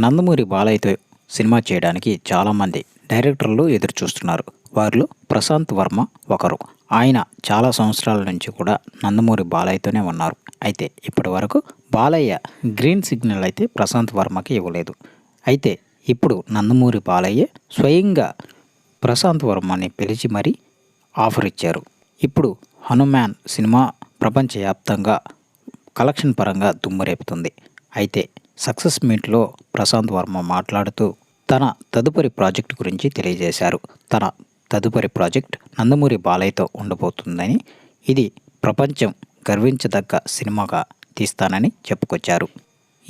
Nandamuri బాలయ్యతో cinema చేయడానికి చాలామంది డైరెక్టర్లు ఎదురు చూస్తున్నారు వారిలో ప్రశాంత్ వర్మ ఒకరు. ఆయన చాలా సంవత్సరాల నుంచి కూడా నందమూరి బాలయ్యతోనే ఉన్నారు. అయితే ఇప్పటి వరకు బాలయ్య గ్రీన్ సిగ్నల్ అయితే ప్రశాంత్ వర్మకి ఇవ్వలేదు. అయితే ఇప్పుడు నందమూరి బాలయ్య స్వయంగా ప్రశాంత్ వర్మని పిలిచి మరీ ఆఫర్ ఇచ్చారు. ఇప్పుడు హనుమాన్ సినిమా ప్రపంచవ్యాప్తంగా కలెక్షన్ పరంగా దుమ్మురేపుతుంది అయితే సక్సెస్ మీట్లో ప్రశాంత్ వర్మ మాట్లాడుతూ తన తదుపరి ప్రాజెక్ట్ గురించి తెలియజేశారు. తన తదుపరి ప్రాజెక్ట్ నందమూరి బాలయ్యతో ఉండబోతుందని ఇది ప్రపంచం గర్వించదగ్గ సినిమాగా తీస్తానని చెప్పుకొచ్చారు.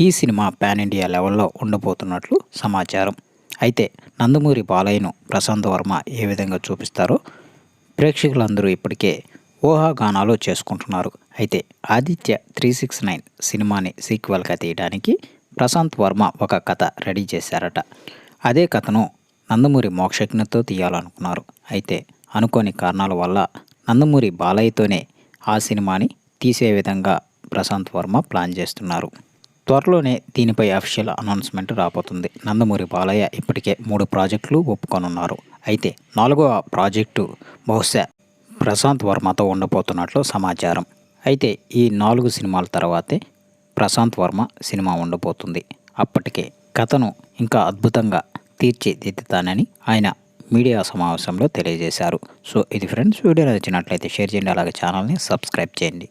ఈ సినిమా పాన్ ఇండియా లెవెల్లో ఉండబోతున్నట్లు సమాచారం. అయితే నందమూరి బాలయ్యను ప్రశాంత్ వర్మ ఏ విధంగా చూపిస్తారో ప్రేక్షకులందరూ ఇప్పటికే ఊహాగానాలు చేసుకుంటున్నారు. అయితే ఆదిత్య త్రీ సిక్స్ నైన్ సినిమాని సీక్వెల్గా తీయడానికి ప్రశాంత్ వర్మ ఒక కథ రెడీ చేశారట. అదే కథను నందమూరి మోక్షజ్ఞతో తీయాలనుకున్నారు. అయితే అనుకోని కారణాల వల్ల నందమూరి బాలయ్యతోనే ఆ సినిమాని తీసే విధంగా ప్రశాంత్ వర్మ ప్లాన్ చేస్తున్నారు. త్వరలోనే దీనిపై అఫీషియల్ అనౌన్స్మెంట్ రాబోతుంది. నందమూరి బాలయ్య ఇప్పటికే మూడు ప్రాజెక్టులు ఒప్పుకొనున్నారు. అయితే నాలుగవ ప్రాజెక్టు బహుశా ప్రశాంత్ వర్మతో ఉండబోతున్నట్లు సమాచారం. అయితే ఈ నాలుగు సినిమాల తర్వాతే ప్రశాంత్ వర్మ సినిమా ఉండబోతుంది. అప్పటికే కథను ఇంకా అద్భుతంగా తీర్చిదిద్దుతానని ఆయన మీడియా సమావేశంలో తెలియజేశారు. సో ఇది ఫ్రెండ్స్ వీడియో నచ్చినట్లయితే షేర్ చేయండి. అలాగే ఛానల్ని సబ్స్క్రైబ్ చేయండి.